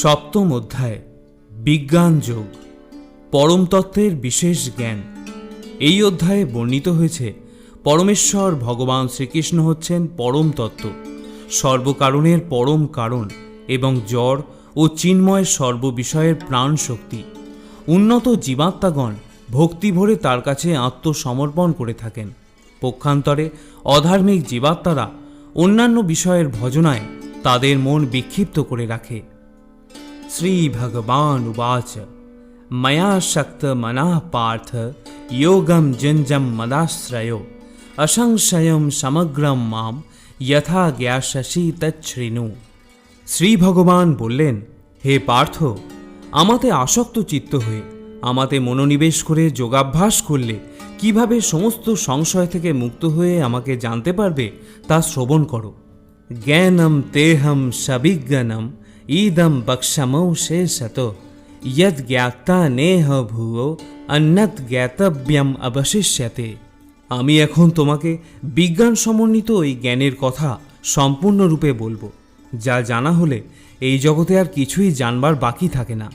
সপ্তম অধ্যায়, বিজ্ঞান যোগ। পরম তত্ত্বের বিশেষ জ্ঞান। এই অধ্যায়ে বর্ণিত হয়েছে, পরমেশ্বর ভগবান শ্রীকৃষ্ণ হচ্ছেন পরম তত্ত্ব। সর্বকারণের পরম কারণ এবং জ্বর ও চিন্ময় সর্ববিষয়ের প্রাণ শক্তি উন্নত জীবাত্মাগণ ভক্তি ভরে তার কাছে আত্মসমর্পণ করে থাকেন। পক্ষান্তরে অধার্মিক জীবাত্মারা অন্যান্য বিষয়ের ভজনায় তাদের মন বিক্ষিপ্ত করে রাখে। श्रीभगवानुवाच मया शक्तमनः पार्थ योगं जुञ्जं मदाश्रयो असंशयं समग्रं মাম যথা জ্ঞাসি তচ্ছৃণু শ্রী ভগবান বললেন হে পার্থ আমাতে আসক্ত চিত্ত হয়ে আমাতে মনোনিবেশ করে যোগাভ্যাস করলে কিভাবে সমস্ত সংশয় থেকে মুক্ত হয়ে আমাকে জানতে পারবে তা শ্রবণ করো জ্ঞানম তেহম সবিজ্ঞানম বক্ষমৌ শেষত যদ জ্ঞাতা নেহ ভুয়ো অন্যত জ্ঞাতব্যম অবশিষ্যতে আমি এখন তোমাকে বিজ্ঞান সমন্বিত এই জ্ঞানের কথা সম্পূর্ণরূপে বলব, যা জানা হলে এই জগতে আর কিছুই জানবার বাকি থাকে না।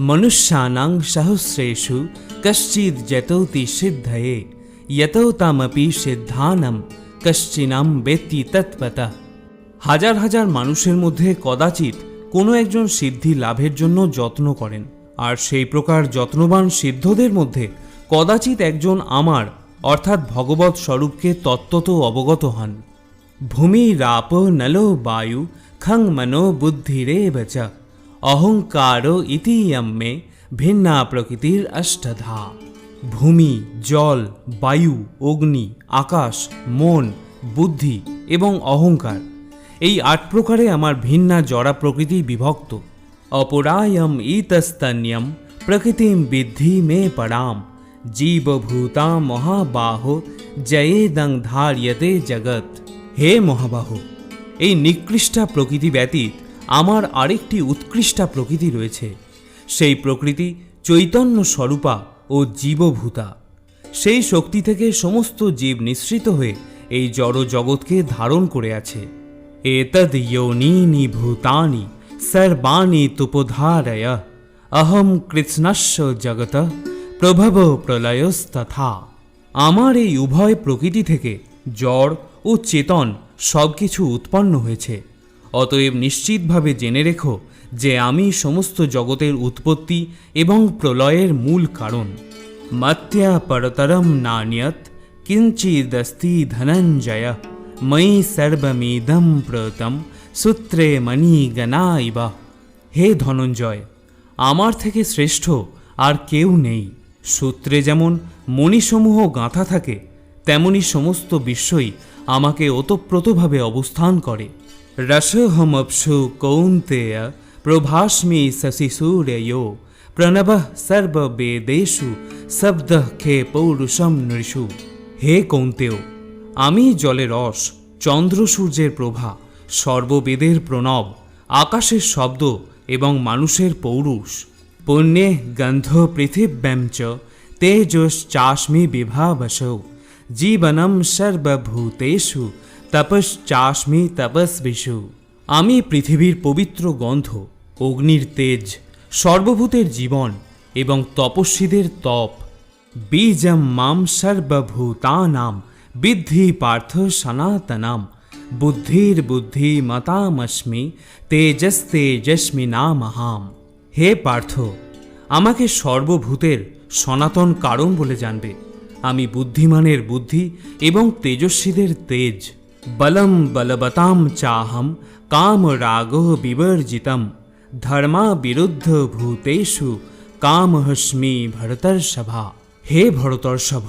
মনুষ্যানাং সহস্রেষু কশ্চিদ যতৌতি সিদ্ধয়ে যতৌ তামপি সিদ্ধানম কশ্চিনাম বেত্তি তৎপতা। হাজার হাজার মানুষের মধ্যে কদাচিৎ কোনো একজন সিদ্ধি লাভের জন্য যত্ন করেন, আর সেই প্রকার যত্নবান সিদ্ধদের মধ্যে কদাচিৎ একজন আমার, অর্থাৎ ভগবৎ স্বরূপকে তত্ত্বত অবগত হন। ভূমি রাপ নল বায়ু, খং মনো বুদ্ধিরে বচ, অহংকার ইতিয়ম্মে ভিন্না প্রকৃতির অষ্টধা। ভূমি, জল, বায়ু, অগ্নি, আকাশ, মন, বুদ্ধি এবং অহংকার এই আট প্রকারে আমার ভিন্না জড়া প্রকৃতি বিভক্ত। অপরায়ম ইতস্তন্যম, প্রকৃতিম বিদ্ধি মে পরাম জীবভূতা মহাবাহ, জয়েদং ধার্যতে জগৎ। হে মহাবাহ, এই নিকৃষ্টা প্রকৃতি ব্যতীত আমার আরেকটি উৎকৃষ্টা প্রকৃতি রয়েছে। সেই প্রকৃতি চৈতন্য স্বরূপা ও জীবভূতা। সেই শক্তি থেকে সমস্ত জীব নিঃসৃত হয়ে এই জড় জগৎকে ধারণ করে আছে। এতদ যোনীনি ভূতানি সর্বাণি তুপধারয় অহম কৃৎস্নস্য জগত প্রভব প্রলয়স্তথা আমার এই উভয় প্রকৃতি থেকে জড় ও চেতন সব কিছু উৎপন্ন হয়েছে। অতএব নিশ্চিতভাবে জেনে রেখো যে আমি সমস্ত জগতের উৎপত্তি এবং প্রলয়ের মূল কারণ। মত্যা পরতরম নান্যত কিঞ্চিদস্তি ধনঞ্জয়। ময়ি সর্বমিদম প্রতম সূত্রে মণিগণা ইবা হে ধনঞ্জয়, আমার থেকে শ্রেষ্ঠ আর কেউ নেই। সূত্রে যেমন মণিসমূহ গাঁথা থাকে, তেমনি সমস্ত বিশ্বই আমাকে ওতপ্রোতভাবে অবস্থান করে। রসহমপসু কৌন্তেয় প্রভাস্মি শশিসূর্যো প্রণব সর্ববেদেষু শব্দ খে পৌরুষম নৃষু। হে কৌন্তেয় আমি জলের রস, চন্দ্র সূর্যের প্রভা, সর্ববেদের প্রণব, আকাশের শব্দ এবং মানুষের পৌরুষ। পুণ্যে গন্ধ পৃথিব্যাম চ তেজশ্চাস্মি বিভাবসৌ। জীবনম সর্বভূতেষু, তপশ্চাস্মি তপস্বিষু। আমি পৃথিবীর পবিত্র গন্ধ, অগ্নির তেজ, সর্বভূতের জীবন এবং তপস্বীদের তপ। বীজম মাম সর্বভূতানাম বিদ্ধি পার্থ সনাতনাম। বুদ্ধির বুদ্ধি মতামস্মি তেজস্তেজস্মি নামহাম। হে পার্থ, আমাকে সর্বভূতের সনাতন কারণ বলে জানবে। আমি বুদ্ধিমানের বুদ্ধি এবং তেজস্বীদের তেজ। বলম বলবতাম চাহম, কাম রাগ বিবর্জিতম। ধর্মা বিরুদ্ধ ভূতেষু, কামহস্মি ভরতর্ষভা। হে ভরতর্ষভ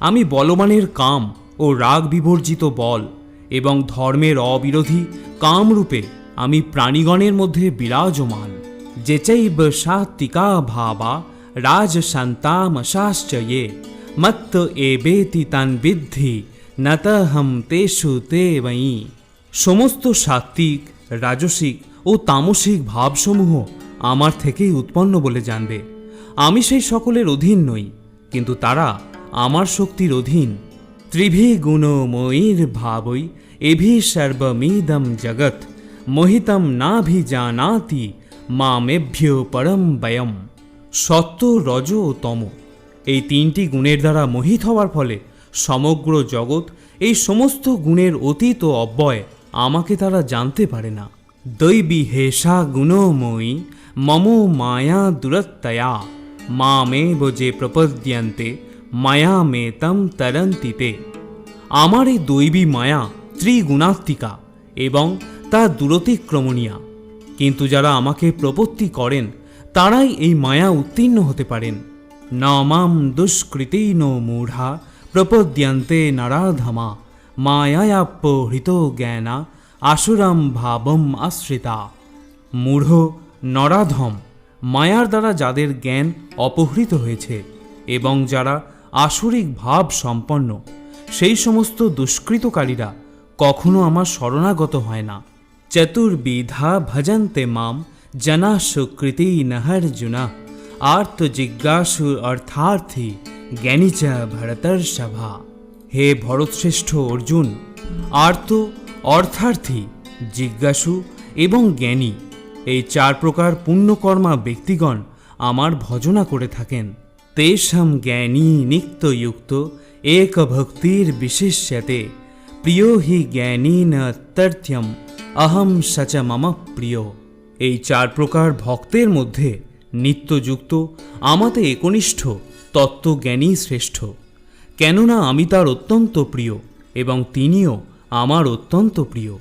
আমি বলবানের কাম ও রাগ বিবর্জিত বল এবং ধর্মের অবিরোধী কামরূপে আমি প্রাণীগণের মধ্যে বিরাজমান। যেচৈব সাত্বিকা ভাবা রাজশান্তামশাশ্চ ये মত্ত এবেতি তান বিদ্ধি, নতহম তেষু তে বয়ি সমস্ত সাত্ত্বিক রাজসিক ও তামসিক ভাবসমূহ আমার থেকেই উৎপন্ন বলে জানবে। আমি সেই সকলের অধীন নই, কিন্তু তারা আমার শক্তির অধীন। ত্রিভি গুণময়ীর ভাবই এভি সর্বমিদম জগৎ, মোহিতম নাভিজানাতি মামেভ্য পরম বয়ম সত্য রজ ও তম। এই তিনটি গুণের দ্বারা মোহিত হওয়ার ফলে সমগ্র জগৎ, এই সমস্ত গুণের অতীত ও অব্যয় আমাকে তারা জানতে পারে না। দৈবী হেষা গুণময়ী মম মায়া দুরত্তয়া, মামেব যে প্রপদ্যন্তে মায়া মেতম তরন্তিতে। আমার এই দৈবী মায়া ত্রিগুণাত্মিকা এবং তা দূরতিক্রমণীয়া। কিন্তু যারা আমাকে প্রপত্তি করেন, তারাই এই মায়া উত্তীর্ণ হতে পারেন। ন মাম দুষ্কৃতীন মূঢ়া প্রপদ্যন্তে নারাধমা মায়ায়াপ্যহৃত জ্ঞানা আসুরাম ভাবম আশ্রিতা। মূঢ়, নরাধম, মায়ার দ্বারা যাদের জ্ঞান অপহৃত হয়েছে এবং যারা আসরিক ভাব সম্পন্ন। সেই সমস্ত দুষ্কৃতকারীরা কখনো আমার শরণাগত হয় না। চতুর্বিধা ভজন্তে মাম, জনা সুকৃতি নহর্জুনা আর্ত জিজ্ঞাসু অর্থার্থী, জ্ঞানী চ ভরতর সভা। হে ভরতশ্রেষ্ঠ অর্জুন, আর্ত, অর্থার্থী, জিজ্ঞাসু এবং জ্ঞানী, এই চার প্রকার পুণ্যকর্মা ব্যক্তিগণ আমার ভজনা করে থাকেন। তেষাম জ্ঞানী নিত্যযুক্ত এক ভক্তির বিশেষ্যতে। প্রিয় হি জ্ঞানী ন তর্থ্যম অহম সচ মম প্রিয়। এই চার প্রকার ভক্তের মধ্যে নিত্যযুক্ত, আমাতে একনিষ্ঠ, তত্ত্বজ্ঞানী শ্রেষ্ঠ। কেননা আমি তার অত্যন্ত প্রিয় এবং তিনিও আমার অত্যন্ত প্রিয়।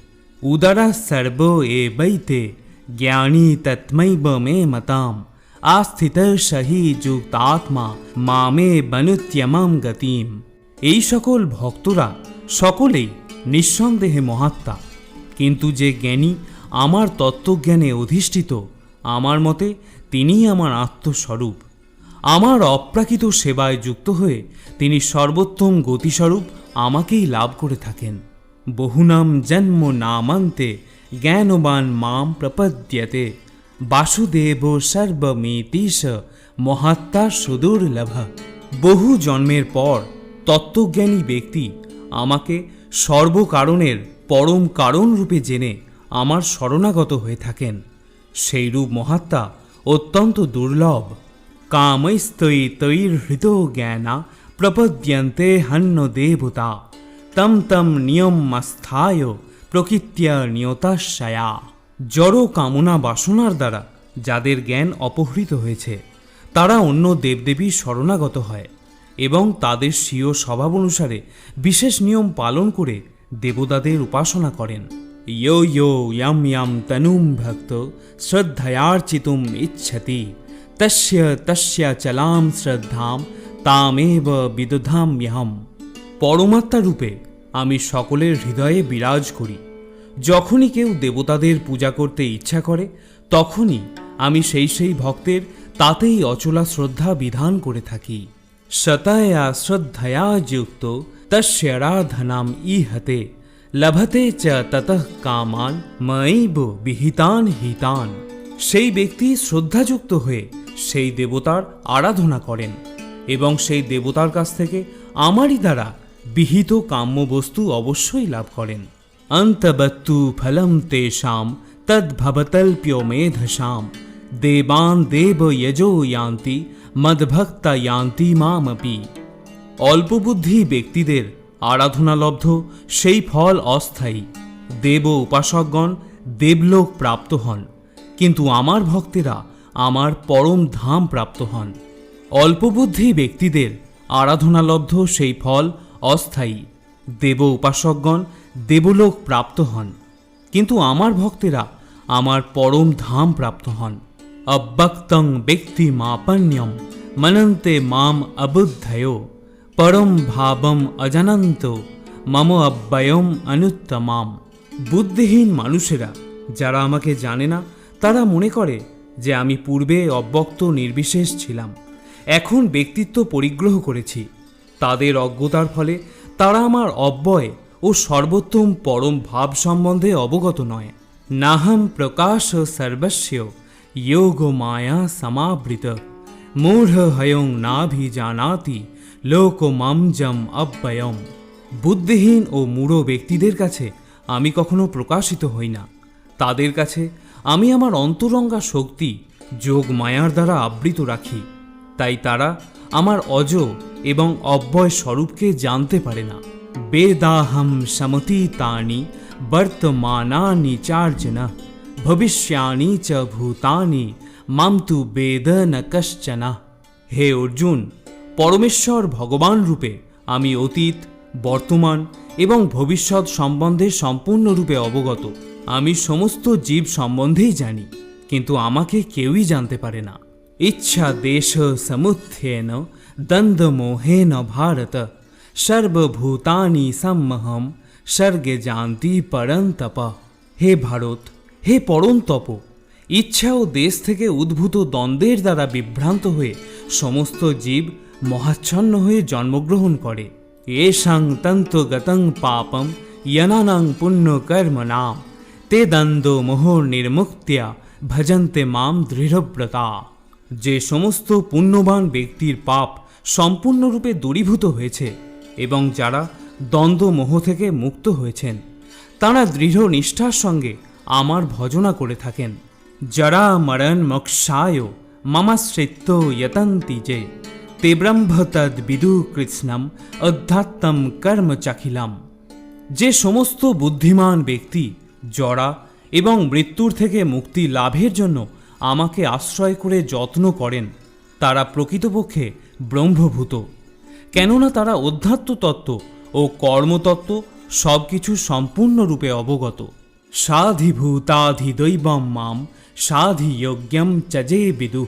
উদারা সর্ব এ বৈতে জ্ঞানী তৎমৈব মে মতাম। আস্থিত সহি যুক্তাত্মা মামে বনুত্যমাম গতিম এই সকল ভক্তরা সকলেই নিঃসন্দেহে মহাত্মা। কিন্তু যে জ্ঞানী আমার তত্ত্বজ্ঞানে অধিষ্ঠিত, আমার মতে তিনিই আমার আত্মস্বরূপ। আমার অপ্রাকৃত সেবায় যুক্ত হয়ে তিনি সর্বোত্তম গতিস্বরূপ আমাকেই লাভ করে থাকেন। বহুনাম জন্ম নামান্তে জ্ঞানবান মাম প্রপদ্যতে। বাসুদেব সর্বমেতিশ, মহাত্মা সুদুর্লভ বহু জন্মের পর তত্ত্বজ্ঞানী ব্যক্তি আমাকে সর্বকারণের পরম কারণ রূপে জেনে আমার শরণাগত হয়ে থাকেন। সেইরূপ মহাত্মা অত্যন্ত দুর্লভ। কামৈস্তৈ তৈর্হৃত জ্ঞানা প্রপদ্যন্তে হন্য দেবতা। তম তম নিয়মাস্থায় প্রকৃত্য নিয়তাশয়া জড় কামনা বাসনার দ্বারা যাদের জ্ঞান অপহৃত হয়েছে, তারা অন্য দেবদেবী শরণাগত হয় এবং তাদের স্বীয় স্বভাব অনুসারে বিশেষ নিয়ম পালন করে দেবতাদের উপাসনা করেন। ইয়ো ইয়ো ইয়াম ইয়াম তনুম ভক্ত শ্রদ্ধয়ার্চিতুম ইচ্ছতি, তস্য তস্য চলাম শ্রদ্ধাম তামেব বিদধাম্যহম। পরমাত্মা রূপে আমি সকলের হৃদয়ে বিরাজ করি। যখনই কেউ দেবতাদের পূজা করতে ইচ্ছা করে, তখনই আমি সেই সেই ভক্তের তাতেই অচলা শ্রদ্ধা বিধান করে থাকি। শতয়া শ্রদ্ধয়া যুক্ত তস্যারাধনাম ইহতে, লভতে চ ততঃ কামান ময়ৈব বিহিতান হিতান। সেই ব্যক্তি শ্রদ্ধাযুক্ত হয়ে সেই দেবতার আরাধনা করেন এবং সেই দেবতার কাছ থেকে আমারই দ্বারা বিহিত কাম্য বস্তু অবশ্যই লাভ করেন। ফলম তেষাম তদ্ভবতল্প্য মেধসাম দেবান দেব যজো ইয়ান্তি মদভক্তা ইয়ান্তি মামপি অল্পবুদ্ধি ব্যক্তিদের আরাধনালব্ধ সেই ফল অস্থায়ী। দেব উপাসকগণ দেবলোক প্রাপ্ত হন, কিন্তু আমার ভক্তেরা আমার পরম ধাম প্রাপ্ত হন। অল্পবুদ্ধি ব্যক্তিদের আরাধনালব্ধ সেই ফল অস্থায়ী। দেব উপাসকগণ দেবলোক প্রাপ্ত হন। কিন্তু আমার ভক্তেরা আমার পরম ধাম প্রাপ্ত হন। অব্যক্তং ব্যক্তি মাপন্যম, মনন্তে মাম অবুদ্ধয়, পরম ভাবম অজানন্ত, মম অব্যয়ম অনুত্তমাম। বুদ্ধিহীন মানুষেরা, যারা আমাকে জানে না, তারা মনে করে যে আমি পূর্বে অব্যক্ত নির্বিশেষ ছিলাম। এখন ব্যক্তিত্ব পরিগ্রহ করেছি। তাদের অজ্ঞতার ফলে তারা আমার অব্যয় ও সর্বোত্তম পরম ভাব সম্বন্ধে অবগত নয়। নাহম প্রকাশ সর্বস্য যোগ মায়া সমাবৃত। মূঢ় হয়ং নাভিজানাতি লোকমামজম অব্যয়ম বুদ্ধিহীন ও মূঢ় ব্যক্তিদের কাছে আমি কখনো প্রকাশিত হই না। তাদের কাছে আমি আমার অন্তরঙ্গা শক্তি যোগ মায়ার দ্বারা আবৃত রাখি। তাই তারা আমার অজ এবং অব্যয় স্বরূপকে জানতে পারে না। সমতি তানি বর্তমানানি চার্জনা ভবিষ্যানি চ ভূতানি মাম তু বেদ ন কশ্চনা হে অর্জুন পরমেশ্বর ভগবান রূপে আমি অতীত বর্তমান এবং ভবিষ্যৎ সম্বন্ধে সম্পূর্ণরূপে অবগত আমি সমস্ত জীব সম্বন্ধেই জানি, কিন্তু আমাকে কেউই জানতে পারে না। ইচ্ছা দেশ সমুত্থেন, দ্বন্দ্ব মোহেন ভারত। সর্বভূতানি সম্মহম, স্বর্গে জানতি পরন্তপ। হে ভারত, হে পরন্তপ ইচ্ছা ও দেশ থেকে উদ্ভূত দ্বন্দ্বের দ্বারা বিভ্রান্ত হয়ে সমস্ত জীব মহাচ্ছন্ন হয়ে জন্মগ্রহণ করে। এষাং তন্তগতং পাপম, ইয়নানাং পুণ্যকর্মণাম তে দ্বন্দ্ব মোহর নির্মুক্তিয়া, ভজন্তে মাম দৃঢ়ব্রতা। যে সমস্ত পুণ্যবান ব্যক্তির পাপ সম্পূর্ণরূপে দূরীভূত হয়েছে এবং যারা দ্বন্দ্ব মোহ থেকে মুক্ত হয়েছেন, তারা দৃঢ় নিষ্ঠার সঙ্গে আমার ভজনা করে থাকেন। যারা মরণ মোক্ষায় মমাশ্রিত্য যতন্তি যে তে ব্রহ্ম বিদু কৃষ্ণম অধ্যাত্মম কর্ম চাখিলাম। যে সমস্ত বুদ্ধিমান ব্যক্তি জরা এবং মৃত্যুর থেকে মুক্তি লাভের জন্য আমাকে আশ্রয় করে যত্ন করেন, তারা প্রকৃতপক্ষে ব্রহ্মভূত। কেননা তারা অধ্যাত্ম তত্ত্ব ও কর্মতত্ত্ব সব কিছু সম্পূর্ণরূপে অবগত। সাধিভূতাধিদৈবম মাম সাধিযজ্ঞম চজে বিদু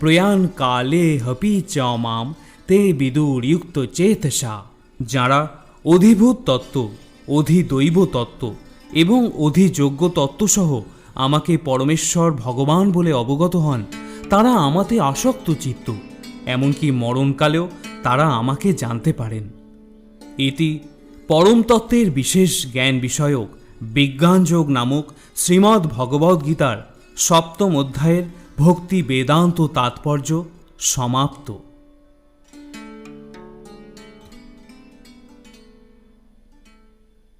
প্রয়াণ কালে হপি চ মাম তে বিদুরযুক্ত চেতসা। যাঁরা অধিভূত তত্ত্ব, অধিদৈব তত্ত্ব এবং অধিযোগ্য তত্ত্বসহ আমাকে পরমেশ্বর ভগবান বলে অবগত হন, তারা আমাতে আসক্ত চিত্ত। এমনকি মরণকালেও তারা আমাকে জানতে পারেন। এটি পরমতত্ত্বের বিশেষ জ্ঞান বিষয়ক বিজ্ঞানযোগ নামক শ্রীমদ্ ভগবদ্গীতার সপ্তম অধ্যায়ের ভক্তি বেদান্ত তাৎপর্য সমাপ্ত।